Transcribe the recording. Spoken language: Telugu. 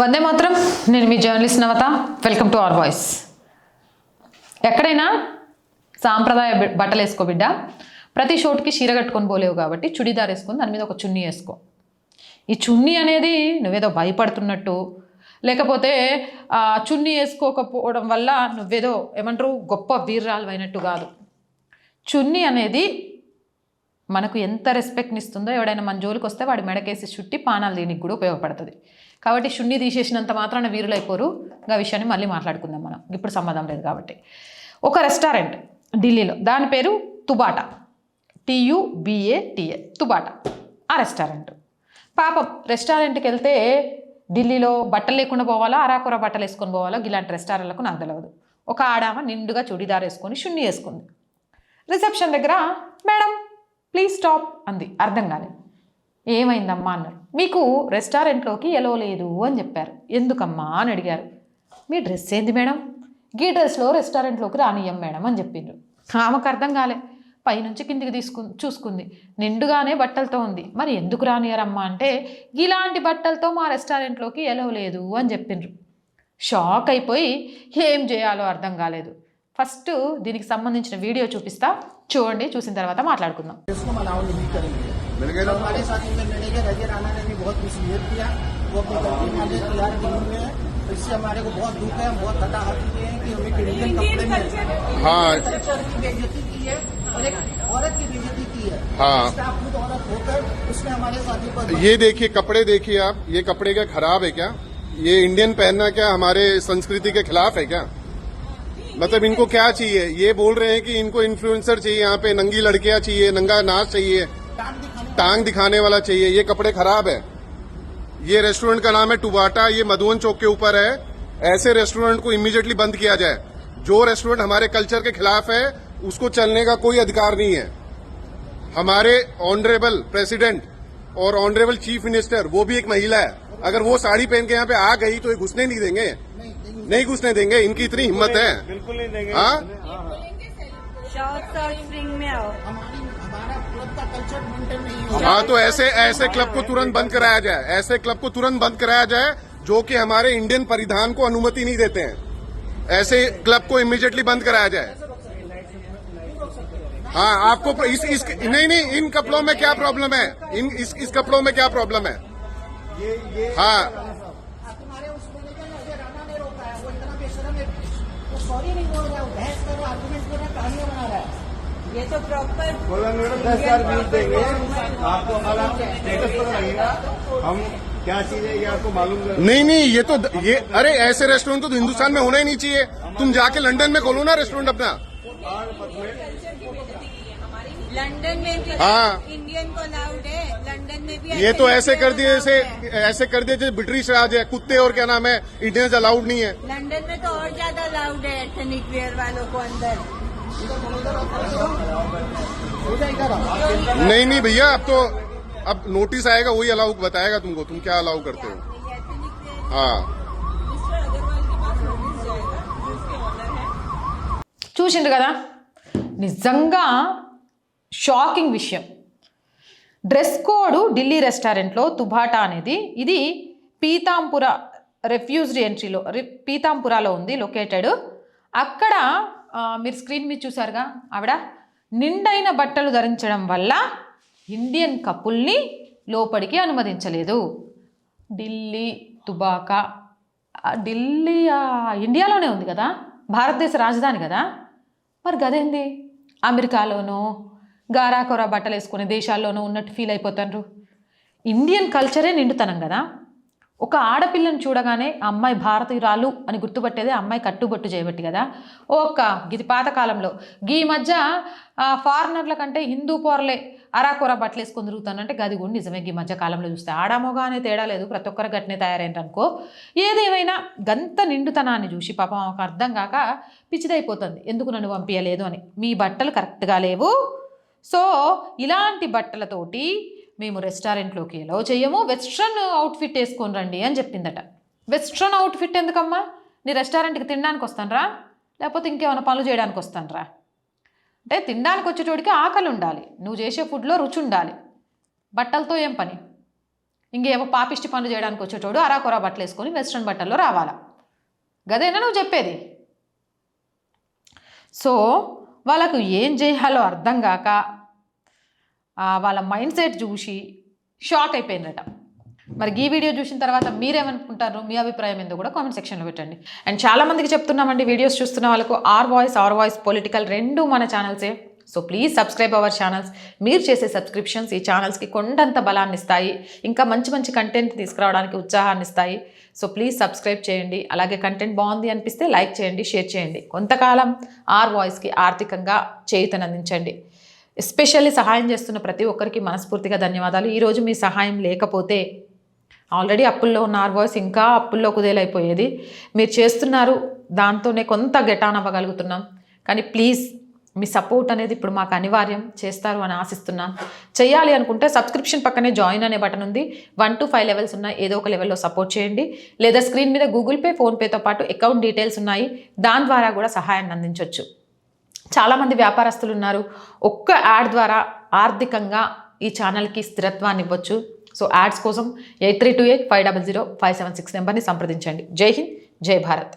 వందే మాత్రం. నేను మీ journalist Navata. Welcome to our voice ఎక్కడైనా సాంప్రదాయ బట్టలు వేసుకో బిడ్డ. ప్రతి షోట్కి చీర కట్టుకొని పోలేవు కాబట్టి చుడీదార్ వేసుకొని దాని మీద ఒక చున్నీ వేసుకో. ఈ చున్నీ అనేది నువ్వేదో భయపడుతున్నట్టు లేకపోతే ఆ చున్నీ వేసుకోకపోవడం వల్ల నువ్వేదో ఏమంటారు గొప్ప వీర్రాలు అయినట్టు కాదు. చున్నీ అనేది మనకు ఎంత రెస్పెక్ట్ని ఇస్తుందో ఎవడైనా మన జోలికి వస్తే వాడి మెడకేసి చుట్టి పానాలు దీనికి కూడా ఉపయోగపడుతుంది. కాబట్టి షున్ని తీసేసినంత మాత్రాన వీరులైపోరు. ఆ విషయాన్ని మళ్ళీ మాట్లాడుకుందాం మనం. ఇప్పుడు సంబంధం లేదు కాబట్టి. ఒక రెస్టారెంట్ ఢిల్లీలో. దాని పేరు తుబాటా. టీయుబిఏటిఏ తుబాటా. ఆ రెస్టారెంట్ పాపం రెస్టారెంట్కి వెళ్తే ఢిల్లీలో బట్టలు లేకుండా పోవాలా అరాకుర బట్టలు వేసుకొని పోవాలా? ఇలాంటి రెస్టారెంట్లకు నాకు తెలియదు ఒక ఆడామ నిండుగా చుడిదార్ వేసుకొని షున్ని వేసుకుంది. రిసెప్షన్ దగ్గర మేడం ప్లీజ్ స్టాప్ అంది. అర్థం కాలేదు ఏమైందమ్మా అన్నారు. మీకు రెస్టారెంట్లోకి ఎలో లేదు అని చెప్పారు. ఎందుకమ్మా అని అడిగారు. మీ డ్రెస్ ఏంది మేడం? గీ డ్రెస్లో రెస్టారెంట్లోకి రానియ్యం మేడం అని చెప్పిండ్రు. ఆమెకు అర్థం కాలే. పైనుంచి కిందికి తీసుకు చూసుకుంది. నిండుగానే బట్టలతో ఉంది. మరి ఎందుకు రానియరమ్మా అంటే ఇలాంటి బట్టలతో మా రెస్టారెంట్లోకి ఎలో లేదు అని చెప్పిండ్రు. షాక్ అయిపోయి ఏం చేయాలో అర్థం కాలేదు. ఫస్ట్ దీనికి సంబంధించిన వీడియో చూపిస్తా. చూడండి చూసిన తర్వాత మాట్లాడుకుందాం इसको अलाउ नहीं करेंगे मिल गए ना हमारे साथ इनके मैनेजर अजय राणा ने भी बहुत मिसबिहेव किया वो अपनी गलती माने तैयार टीम में है। इससे हमारे को बहुत दुख है हम बहुत हताहत हुए हैं कि हमें एक इंडियन कपड़े में हाँ कल्चर की बेइज्जती की है और एक औरत की बेइज्जती की है हाँ। स्टाफ खुद औरत होकर उसने हमारे साथी पर ये देखिए कपड़े देखिए आप ये कपड़े क्या खराब है क्या ये इंडियन पहनना क्या हमारे संस्कृति के खिलाफ है क्या मतलब इनको क्या चाहिए? ये बोल रहे हैं कि इनको इन्फ्लुएंसर चाहिए यहाँ पे, नंगी लड़कियाँ चाहिए, नंगा नाच चाहिए। टांग दिखाने वाला चाहिए। ये कपड़े खराब है। ये रेस्टोरेंट का नाम है टुबाटा। ये मधुबन चौक के ऊपर है। ऐसे रेस्टोरेंट को इमीडिएटली बंद किया जाए। जो रेस्टोरेंट हमारे कल्चर के खिलाफ है, उसको चलने का कोई अधिकार नहीं है। हमारे ऑनरेबल प्रेसिडेंट और ऑनरेबल चीफ मिनिस्टर वो भी एक महिला है। अगर वो साड़ी पहन के यहाँ पे आ गई तो ये घुसने नहीं देंगे। नहीं घुसने देंगे इनकी इतनी हिम्मत है। बिल्कुल नहीं देंगे। हाँ? हो हाँ तो ऐसे ऐसे क्लब को तुरंत बंद कराया जाए ऐसे क्लब को तुरंत बंद कराया जाए जो कि हमारे इंडियन परिधान को अनुमति नहीं देते हैं। ऐसे क्लब को इमीडिएटली बंद कराया जाए। हाँ आपको इस, इस नहीं नहीं इन कपड़ों में क्या प्रॉब्लम है? इन इस, इस कपड़ों में क्या प्रॉब्लम है? हाँ तुम्हारे उस मैनेजर ने अजय राणा ने रोका है वो इतना बेशरम है वो सॉरी नहीं बोल रहा है बहस कर रहा आर्गूमेंट कर रहा कहानियाँ बना रहा है। ये तो प्रॉपर बोला मैडम दस हज़ार बीस देंगे। आपको हमारा स्टेटस पर लगेगा। हम क्या चीज़ है ये आपको मालूम नहीं नहीं ये तो ये अरे ऐसे रेस्टोरेंट तो हिंदुस्तान में होना ही नहीं चाहिए। तुम जाके लंदन में खोलो ना रेस्टोरेंट अपना। लंदन में भी हाँ। इंडियन को अलाउड है लंदन में भी ये तो ऐसे कर दिए allowed जैसे है। ऐसे कर दिए जैसे ब्रिटिश राज है कुत्ते और क्या नाम है इंडियंस अलाउड नहीं है लंदन में तो और ज्यादा अलाउड है एथनिक वेयर वालों को अंदर हो जाएगा रहा नहीं नहीं भैया अब तो अब नोटिस आएगा वही अलाउ बताएगा तुमको तुम क्या अलाउ करते हो ये एथनिक वेयर हाँ मिस्टर अग्रवाल के पास नोटिस जाएगा जो उसके ऑनर है చూసిండ్రు కదా నిజంగా షాకింగ్ విషయం. డ్రెస్ కోడ్ ఢిల్లీ రెస్టారెంట్లో తుబాటా అనేది ఇది పీతాంపుర రెఫ్యూజ్డ్ ఎంట్రీలో రి- పీతాంపురాలో ఉంది లొకేటెడ్. అక్కడ మీరు స్క్రీన్ మీద చూసారుగా ఆవిడ నిండైన బట్టలు ధరించడం వల్ల ఇండియన్ కపుల్ని లోపలికి అనుమతించలేదు. ఢిల్లీ తుబాకా ఢిల్లీ ఇండియాలోనే ఉంది కదా భారతదేశ రాజధాని కదా. మరి గదేంది? అమెరికాలోనూ గారాకొర బట్టలు వేసుకునే దేశాల్లోనూ ఉన్నట్టు ఫీల్ అయిపోతారు ఇండియన్ కల్చరే నిండుతనం కదా? ఒక ఆడపిల్లని చూడగానే అమ్మాయి భారతీయురాలు అని గుర్తుపట్టేదే అమ్మాయి కట్టుబట్టు చేయబట్టి కదా? ఒక్క గిది పాతకాలంలో గీ మధ్య ఫారినర్ల కంటే హిందూ పోరలే అరాకొర బట్టలు వేసుకొని తిరుగుతానంటే గది కూడా నిజమే ఈ మధ్య కాలంలో చూస్తే. ఆడామోగా అనే తేడా లేదు ప్రతి ఒక్కరు గట్టినే తయారైందనుకో ఏదేమైనా గంత నిండుతనాన్ని చూసి పాపం ఒక అర్థం కాక పిచ్చిదైపోతుంది. ఎందుకు నన్ను పంపించలేదు అని? మీ బట్టలు కరెక్ట్గా లేవు. సో ఇలాంటి బట్టలతోటి మేము రెస్టారెంట్లోకి ఎలా చేయము? వెస్ట్రన్ అవుట్ఫిట్ వేసుకొని రండి అని చెప్పిందట. వెస్ట్రన్ అవుట్ఫిట్ ఎందుకమ్మా? నీ రెస్టారెంట్కి తినడానికి వస్తానరా? లేకపోతే ఇంకేమైనా పనులు చేయడానికి వస్తానరా? అంటే తినడానికి వచ్చేటోడికి ఆకలి ఉండాలి. నువ్వు చేసే ఫుడ్లో రుచి ఉండాలి. బట్టలతో ఏం పని? ఇంకేమో పాపిష్టి పనులు చేయడానికి వచ్చేటోడు అరాకొరా బట్టలు వేసుకొని వెస్ట్రన్ బట్టల్లో రావాలా? గదేనా నువ్వు చెప్పేది? సో వాళ్ళకు ఏం చేయాలో అర్థం కాక వాళ్ళ మైండ్ సెట్ చూసి షాక్ అయిపోయిందట మరి ఈ వీడియో చూసిన తర్వాత మీరేమనుకుంటారు? మీ అభిప్రాయం ఏందో కూడా కామెంట్ సెక్షన్లో పెట్టండి. అండ్ చాలామందికి చెప్తున్నామండి వీడియోస్ చూస్తున్న వాళ్ళకు R voice R voice political రెండు మన ఛానల్సే. So please subscribe our channels మీరు చేసే సబ్స్క్రిప్షన్స్ ఈ ఛానల్స్కి కొండంత బలాన్ని ఇస్తాయి. ఇంకా మంచి మంచి కంటెంట్ తీసుకురావడానికి ఉత్సాహాన్ని ఇస్తాయి. సో ప్లీజ్ సబ్స్క్రైబ్ చేయండి. అలాగే కంటెంట్ బాగుంది అనిపిస్తే లైక్ చేయండి షేర్ చేయండి. కొంతకాలం ఆర్ వాయిస్కి ఆర్థికంగా చేయుతనందించండి. ఎస్పెషల్లీ సహాయం చేస్తున్న ప్రతి ఒక్కరికి మనస్ఫూర్తిగా ధన్యవాదాలు. ఈరోజు మీ సహాయం లేకపోతే ఆల్రెడీ అప్పుల్లో ఉన్న ఆర్ వాయిస్ ఇంకా అప్పుల్లో కుదేలైపోయేది. మీరు చేస్తున్నారు దాంతోనే కొంత గెటాన్ అవ్వగలుగుతున్నాం. కానీ ప్లీజ్ మీ సపోర్ట్ అనేది ఇప్పుడు మాకు అనివార్యం చేస్తారు అని ఆశిస్తున్నాను చేయాలి అనుకుంటే సబ్స్క్రిప్షన్ పక్కనే జాయిన్ అనే బటన్ ఉంది. వన్ టు ఫైవ్ లెవెల్స్ ఉన్నాయి. ఏదో ఒక లెవెల్లో సపోర్ట్ చేయండి. లేదా స్క్రీన్ మీద గూగుల్ పే ఫోన్పేతో పాటు అకౌంట్ డీటెయిల్స్ ఉన్నాయి. దాని ద్వారా కూడా సహాయాన్ని అందించవచ్చు చాలామంది వ్యాపారస్తులు ఉన్నారు. ఒక్క యాడ్ ద్వారా ఆర్థికంగా ఈ ఛానల్కి స్థిరత్వాన్ని ఇవ్వచ్చు. సో యాడ్స్ కోసం eight three two eight five double zero five seven six నెంబర్ని సంప్రదించండి. జై హింద్ జై భారత్.